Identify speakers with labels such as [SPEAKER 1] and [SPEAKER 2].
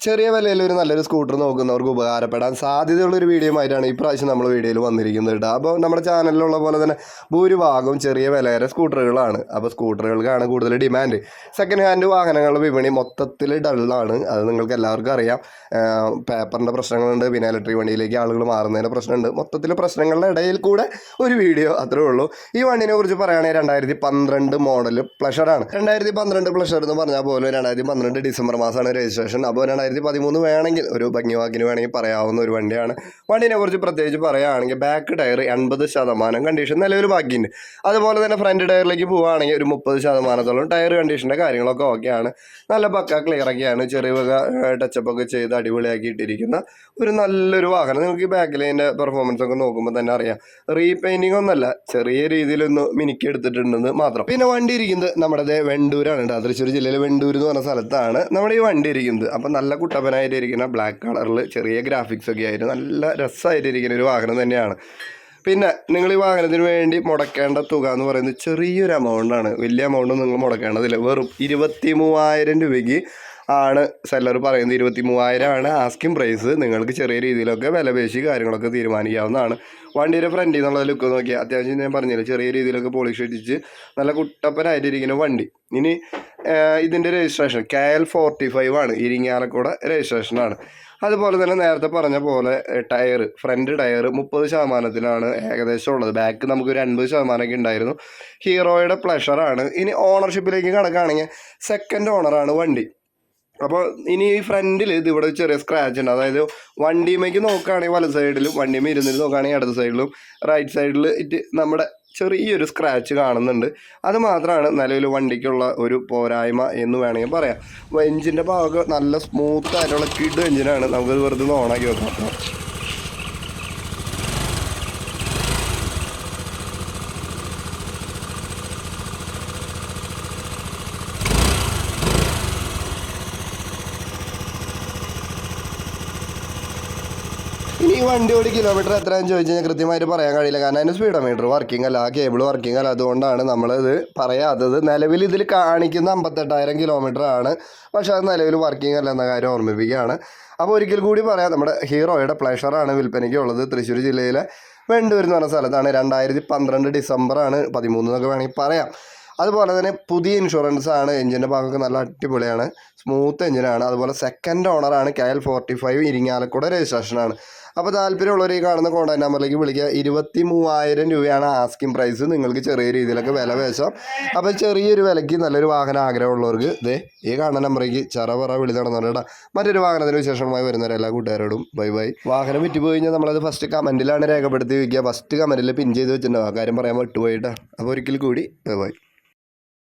[SPEAKER 1] ചെറിയ വിലയിൽ ഒരു നല്ലൊരു സ്കൂട്ടർ നോക്കുന്നവർക്ക് ഉപകാരപ്പെടാൻ സാധ്യതയുള്ള ഒരു വീഡിയോ ആയിട്ടാണ് ഈ പ്രാവശ്യം നമ്മൾ വീഡിയോയിൽ വന്നിരിക്കുന്നത് കേട്ടോ അപ്പോൾ നമ്മുടെ ചാനലിലുള്ള പോലെ തന്നെ ഭൂരിഭാഗവും ചെറിയ വിലയേറെ സ്കൂട്ടറുകളാണ് അപ്പോൾ സ്കൂട്ടറുകൾക്കാണ് കൂടുതൽ ഡിമാൻഡ് സെക്കൻഡ് ഹാൻഡ് വാഹനങ്ങളുടെ വിപണി മൊത്തത്തിൽ ഡള്ളാണ് അത് നിങ്ങൾക്ക് എല്ലാവർക്കും അറിയാം. പേപ്പറിന്റെ പ്രശ്നങ്ങളുണ്ട്. പിന്നെ ഇലക്ട്രിക് വണ്ടിയിലേക്ക് ആളുകൾ മാറുന്നതിന്റെ പ്രശ്നമുണ്ട്. മൊത്തത്തിൽ പ്രശ്നങ്ങളുടെ ഇടയിൽ കൂടെ ഒരു വീഡിയോ അത്രേ ഉള്ളൂ. ഈ വണ്ടിനെ കുറിച്ച് പറയുകയാണെങ്കിൽ രണ്ടായിരത്തി പന്ത്രണ്ട് മോഡൽ പ്ലഷറാണ് രണ്ടായിരത്തി പന്ത്രണ്ട് പ്ലഷർ എന്ന് പറഞ്ഞാൽ പോലും രണ്ടായിരത്തി പന്ത്രണ്ട് ഡിസംബർ മാസമാണ് രജിസ്ട്രേഷൻ അപ്പോൾ രണ്ടായിരത്തി പതിമൂന്ന് വേണമെങ്കിൽ ഒരു ഭംഗിവാക്കിന് വേണമെങ്കിൽ പറയാവുന്ന ഒരു വണ്ടിയാണ്. വണ്ടിനെ കുറിച്ച് പ്രത്യേകിച്ച് പറയുകയാണെങ്കിൽ ബാക്ക് ടയർ എൺപത് ശതമാനം കണ്ടീഷൻ നിലവിൽ ബാക്കിയുണ്ട്. അതുപോലെ തന്നെ ഫ്രണ്ട് ടയറിലേക്ക് പോവുകയാണെങ്കിൽ ഒരു മുപ്പത് ശതമാനത്തോളം ടയർ കണ്ടീഷന്റെ കാര്യങ്ങളൊക്കെ ഓക്കെയാണ് നല്ല പക്ക ക്ലിയർ ഒക്കെയാണ്. ചെറിയ വക ടച്ചപ്പൊക്കെ ചെയ്ത് അടിപൊളിയാക്കി ഇട്ടിരിക്കുന്ന ഒരു നല്ലൊരു വാഹനം. നിങ്ങൾക്ക് ഈ ബാക്കിൽ അതിന്റെ പെർഫോമൻസ് ഒക്കെ നോക്കുമ്പോൾ തന്നെ അറിയാം. റീപെയിന്റിംഗ് ഒന്നല്ല ചെറിയ രീതിയിലൊന്ന് മിനുക്കി എടുത്തിട്ടുണ്ടെന്ന് മാത്രം. പിന്നെ വണ്ടി ഇരിക്കുന്നത് നമ്മുടെ വെണ്ടൂരാണ് തൃശ്ശൂർ ജില്ലയിലെ വെണ്ടൂർ എന്ന് പറഞ്ഞ സ്ഥലത്താണ് നമ്മുടെ ഈ വണ്ടി ഇരിക്കുന്നത്. അപ്പം നല്ല കുട്ടപ്പനായിട്ട് ഇരിക്കുന്ന ബ്ലാക്ക് കളറിൽ ചെറിയ ഗ്രാഫിക്സ് ഒക്കെ ആയിട്ട് നല്ല രസമായിട്ടിരിക്കുന്ന ഒരു വാഹനം തന്നെയാണ്. പിന്നെ നിങ്ങൾ ഈ വാഹനത്തിന് വേണ്ടി മുടക്കേണ്ട തുക എന്ന് പറയുന്നത് ചെറിയൊരു എമൗണ്ടാണ് വലിയ എമൗണ്ട് നിങ്ങൾ മുടക്കേണ്ടതില്ല. വെറും ഇരുപത്തി മൂവായിരം രൂപയ്ക്ക് ആണ് സെല്ലർ പറയുന്നത്. ഇരുപത്തി മൂവായിരം ആണ് ആസ്കിങ് പ്രൈസ് നിങ്ങൾക്ക് ചെറിയ രീതിയിലൊക്കെ വിലപേശി കാര്യങ്ങളൊക്കെ തീരുമാനിക്കാവുന്നതാണ്. വണ്ടിയുടെ ഫ്രണ്ടിൽ നിന്നുള്ള ലുക്ക് നോക്കിയാൽ അത്യാവശ്യം ഞാൻ പറഞ്ഞില്ല ചെറിയ രീതിയിലൊക്കെ പോളിഷ് ഇട്ടിച്ച് നല്ല കുട്ടപ്പനായിട്ടിരിക്കുന്ന വണ്ടി. ഇനി ഇതിന്റെ registration K L forty five ആണ് ഇരിങ്ങാലക്കൂടെ രജിസ്ട്രേഷനാണ് അതുപോലെ തന്നെ നേരത്തെ പറഞ്ഞ പോലെ ടയർ ഫ്രണ്ട് ടയർ മുപ്പത് ശതമാനത്തിലാണ് ഏകദേശം ഉള്ളത്. ബാക്ക് നമുക്ക് ഒരു അൻപത് ശതമാനമൊക്കെ ഉണ്ടായിരുന്നു. ഹീറോയുടെ പ്ലഷറാണ് ഇനി ഓണർഷിപ്പിലേക്ക് കണക്കാണെങ്കിൽ സെക്കൻഡ് ഓണറാണ് വണ്ടി. അപ്പോൾ ഇനി ഈ ഫ്രണ്ടിൽ ഇത് ഇവിടെ ചെറിയ സ്ക്രാച്ച് ഉണ്ട്. അതായത് വണ്ടിമേക്ക് നോക്കുകയാണെങ്കിൽ വലത് സൈഡിലും വണ്ടിമേ ഇരുന്നിട്ട് നോക്കുകയാണെങ്കിൽ ഇടത് സൈഡിലും റൈറ്റ് സൈഡിൽ ഇറ്റ് നമ്മുടെ ചെറിയൊരു സ്ക്രാച്ച് കാണുന്നുണ്ട്. അത് മാത്രമാണ് നിലവിൽ വണ്ടിക്കുള്ള ഒരു പോരായ്മ എന്ന് വേണമെങ്കിൽ പറയാം. അപ്പോൾ എഞ്ചിന്റെ ഭാഗമൊക്കെ നല്ല സ്മൂത്ത് ആയിട്ടുള്ള കിഡ് എഞ്ചിനാണ് നമുക്ക് വെറുതെ ഓണാക്കി വെക്കാം. ഈ വണ്ടി ഒരു കിലോമീറ്റർ എത്രയാണെന്ന് ചോദിച്ചു കഴിഞ്ഞാൽ കൃത്യമായിട്ട് പറയാൻ കഴിയില്ല. കാരണം അതിന് സ്പീഡോമീറ്റർ വർക്കിംഗ് അല്ല ആ കേബിൾ വർക്കിംഗ് അല്ല. അതുകൊണ്ടാണ് നമ്മളിത് പറയാത്തത്. നിലവിൽ ഇതിൽ കാണിക്കുന്ന അമ്പത്തെട്ടായിരം കിലോമീറ്റർ ആണ്. പക്ഷെ അത് നിലവിൽ വർക്കിംഗ് അല്ല എന്ന കാര്യം ഓർമ്മിപ്പിക്കുകയാണ്. അപ്പോൾ ഒരിക്കൽ കൂടി പറയാം നമ്മുടെ ഹീറോയുടെ പ്ലഷറാണ് വിൽപ്പനയ്ക്ക് ഉള്ളത് തൃശ്ശൂർ ജില്ലയിലെ വെണ്ടൂർ എന്ന് പറഞ്ഞ സ്ഥലത്താണ്. രണ്ടായിരത്തി പന്ത്രണ്ട് ഡിസംബറാണ് പതിമൂന്ന് എന്നൊക്കെ വേണമെങ്കിൽ പറയാം. അതുപോലെ തന്നെ പുതിയ ഇൻഷുറൻസ് ആണ്. എഞ്ചിന്റെ ഭാഗമൊക്കെ നല്ല അടിപൊളിയാണ്. സ്മൂത്ത് എഞ്ചിനാണ് അതുപോലെ സെക്കൻഡ് ഓണറാണ് K L forty five Irinjalakuda രജിസ്ട്രേഷനാണ് അപ്പോൾ താല്പര്യമുള്ളവർ ഈ കാണുന്ന കോൺടാക്ട് നമ്പറിലേക്ക് വിളിക്കുക. ഇരുപത്തി മൂവായിരം രൂപയാണ് ആസ്കിംഗ് പ്രൈസ് നിങ്ങൾക്ക് ചെറിയ രീതിയിലൊക്കെ വില വേശം അപ്പോൾ ചെറിയൊരു വിലയ്ക്ക് നല്ലൊരു വാഹനം ആഗ്രഹമുള്ളവർക്ക് ഇതേ ഈ കാണുന്ന നമ്പറേക്ക് ചറ പറ വിളി നടന്നിട്ട് മറ്റൊരു വാഹനത്തിന് വിശേഷമായി വരുന്നവരെ എല്ലാ കൂട്ടുകാരോടും ബൈ ബൈ. വാഹനം വിറ്റ് പോയി കഴിഞ്ഞാൽ നമ്മളത് ഫസ്റ്റ് കമന്റിലാണ് രേഖപ്പെടുത്തി വയ്ക്കുക ഫസ്റ്റ് കമന്റിൽ പിൻ ചെയ്ത് വെച്ചിട്ടുണ്ടാവും. കാര്യം പറയാൻ വിട്ടുപോയിട്ടാണ് അപ്പോൾ ഒരിക്കൽ കൂടി ബൈ ബൈ.